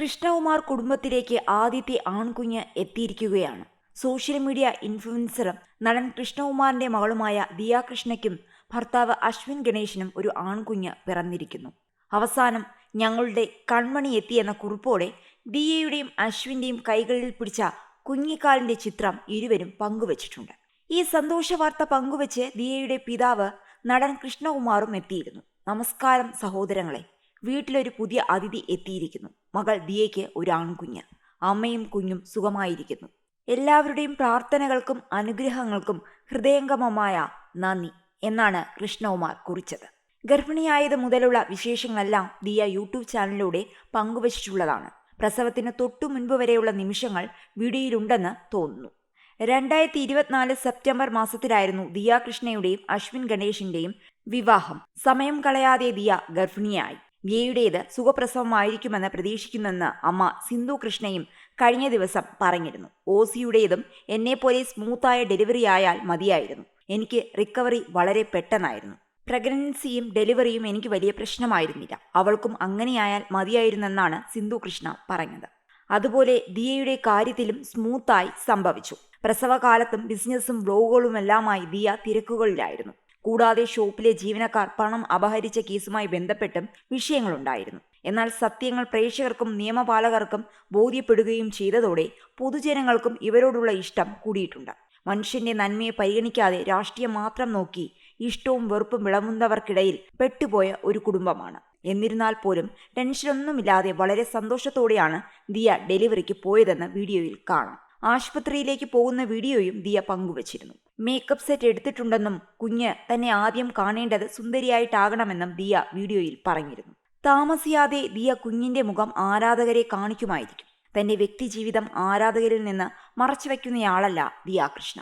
കൃഷ്ണകുമാർ കുടുംബത്തിലേക്ക് ആദ്യത്തെ ആൺകുഞ്ഞ് എത്തിയിരിക്കുകയാണ്. സോഷ്യൽ മീഡിയ ഇൻഫ്ലുവൻസറും നടൻ കൃഷ്ണകുമാറിന്റെ മകളുമായ ദിയ കൃഷ്ണയ്ക്കും ഭർത്താവ് അശ്വിൻ ഗണേശനും ഒരു ആൺകുഞ്ഞ് പിറന്നിരിക്കുന്നു. അവസാനം ഞങ്ങളുടെ കൺമണി എത്തിയെന്ന കുറിപ്പോടെ ദിയയുടെയും അശ്വിന്റെയും കൈകളിൽ പിടിച്ച കുഞ്ഞിക്കാലിന്റെ ചിത്രം ഇരുവരും പങ്കുവച്ചിട്ടുണ്ട്. ഈ സന്തോഷ വാർത്ത പങ്കുവച്ച് ദിയയുടെ പിതാവ് നടൻ കൃഷ്ണകുമാറും എത്തിയിരുന്നു. നമസ്കാരം സഹോദരങ്ങളെ വീട്ടിലൊരു പുതിയ അതിഥി എത്തിയിരിക്കുന്നു. മകൾ ദിയയ്ക്ക് ഒരു ആൺകുഞ്ഞ് അമ്മയും കുഞ്ഞും സുഖമായിരിക്കുന്നു. എല്ലാവരുടെയും പ്രാർത്ഥനകൾക്കും അനുഗ്രഹങ്ങൾക്കും ഹൃദയംഗമമായ നന്ദി എന്നാണ് കൃഷ്ണകുമാർ കുറിച്ചത്. ഗർഭിണിയായത് മുതലുള്ള വിശേഷങ്ങളെല്ലാം ദിയ യൂട്യൂബ് ചാനലിലൂടെ പങ്കുവച്ചിട്ടുള്ളതാണ്. പ്രസവത്തിന് തൊട്ടു മുൻപ് വരെയുള്ള നിമിഷങ്ങൾ വീഡിയോയിലുണ്ടെന്ന് തോന്നുന്നു. രണ്ടായിരത്തി ഇരുപത്തിനാല് സെപ്റ്റംബർ മാസത്തിലായിരുന്നു ദിയ കൃഷ്ണയുടെയും അശ്വിൻ ഗണേഷിന്റെയും വിവാഹം. സമയം കളയാതെ ദിയ ഗർഭിണിയായി. ദിയയുടേത് സുഖപ്രസവമായിരിക്കുമെന്ന് പ്രതീക്ഷിക്കുന്നെന്ന് അമ്മ സിന്ധു കൃഷ്ണയും കഴിഞ്ഞ ദിവസം പറഞ്ഞിരുന്നു. ഓസിയുടേതും എന്നെപ്പോലെ സ്മൂത്തായ ഡെലിവറി ആയാൽ മതിയായിരുന്നു. എനിക്ക് റിക്കവറി വളരെ പെട്ടെന്നായിരുന്നു. പ്രഗ്നൻസിയും ഡെലിവറിയും എനിക്ക് വലിയ പ്രശ്നമായിരുന്നില്ല. അവൾക്കും അങ്ങനെയായാൽ മതിയായിരുന്നെന്നാണ് സിന്ധു കൃഷ്ണ പറഞ്ഞത്. അതുപോലെ ദിയയുടെ കാര്യത്തിലും സ്മൂത്തായി സംഭവിച്ചു. പ്രസവകാലത്തും ബിസിനസ്സും വ്ലോഗുകളുമെല്ലാമായി ദിയ തിരക്കുകളിലായിരുന്നു. കൂടാതെ ഷോപ്പിലെ ജീവനക്കാർ പണം അപഹരിച്ച കേസുമായി ബന്ധപ്പെട്ടും വിഷയങ്ങളുണ്ടായിരുന്നു. എന്നാൽ സത്യങ്ങൾ പ്രേക്ഷകർക്കും നിയമപാലകർക്കും ബോധ്യപ്പെടുകയും ചെയ്തതോടെ പൊതുജനങ്ങൾക്കും ഇവരോടുള്ള ഇഷ്ടം കൂടിയിട്ടുണ്ട്. മനുഷ്യന്റെ നന്മയെ പരിഗണിക്കാതെ രാഷ്ട്രീയം മാത്രം നോക്കി ഇഷ്ടവും വെറുപ്പും വിളമുന്നവർക്കിടയിൽ പെട്ടുപോയ ഒരു കുടുംബമാണ്. എന്നിരുന്നാൽ പോലും ടെൻഷനൊന്നുമില്ലാതെ വളരെ സന്തോഷത്തോടെയാണ് ദിയ ഡെലിവറിക്ക് പോയതെന്ന് വീഡിയോയിൽ കാണാം. ആശുപത്രിയിലേക്ക് പോകുന്ന വീഡിയോയും ദിയ പങ്കുവച്ചിരുന്നു. മേക്കപ്പ് സെറ്റ് എടുത്തിട്ടുണ്ടെന്നും കുഞ്ഞ് തന്നെ ആദ്യം കാണേണ്ടത് സുന്ദരിയായിട്ടാകണമെന്നും ദിയ വീഡിയോയിൽ പറഞ്ഞിരുന്നു. താമസിയാതെ ദിയ കുഞ്ഞിന്റെ മുഖം ആരാധകരെ കാണിക്കുമായിരിക്കും. തന്റെ വ്യക്തിജീവിതം ആരാധകരിൽ നിന്ന് മറച്ചുവെക്കുന്നയാളല്ല ദിയ കൃഷ്ണ.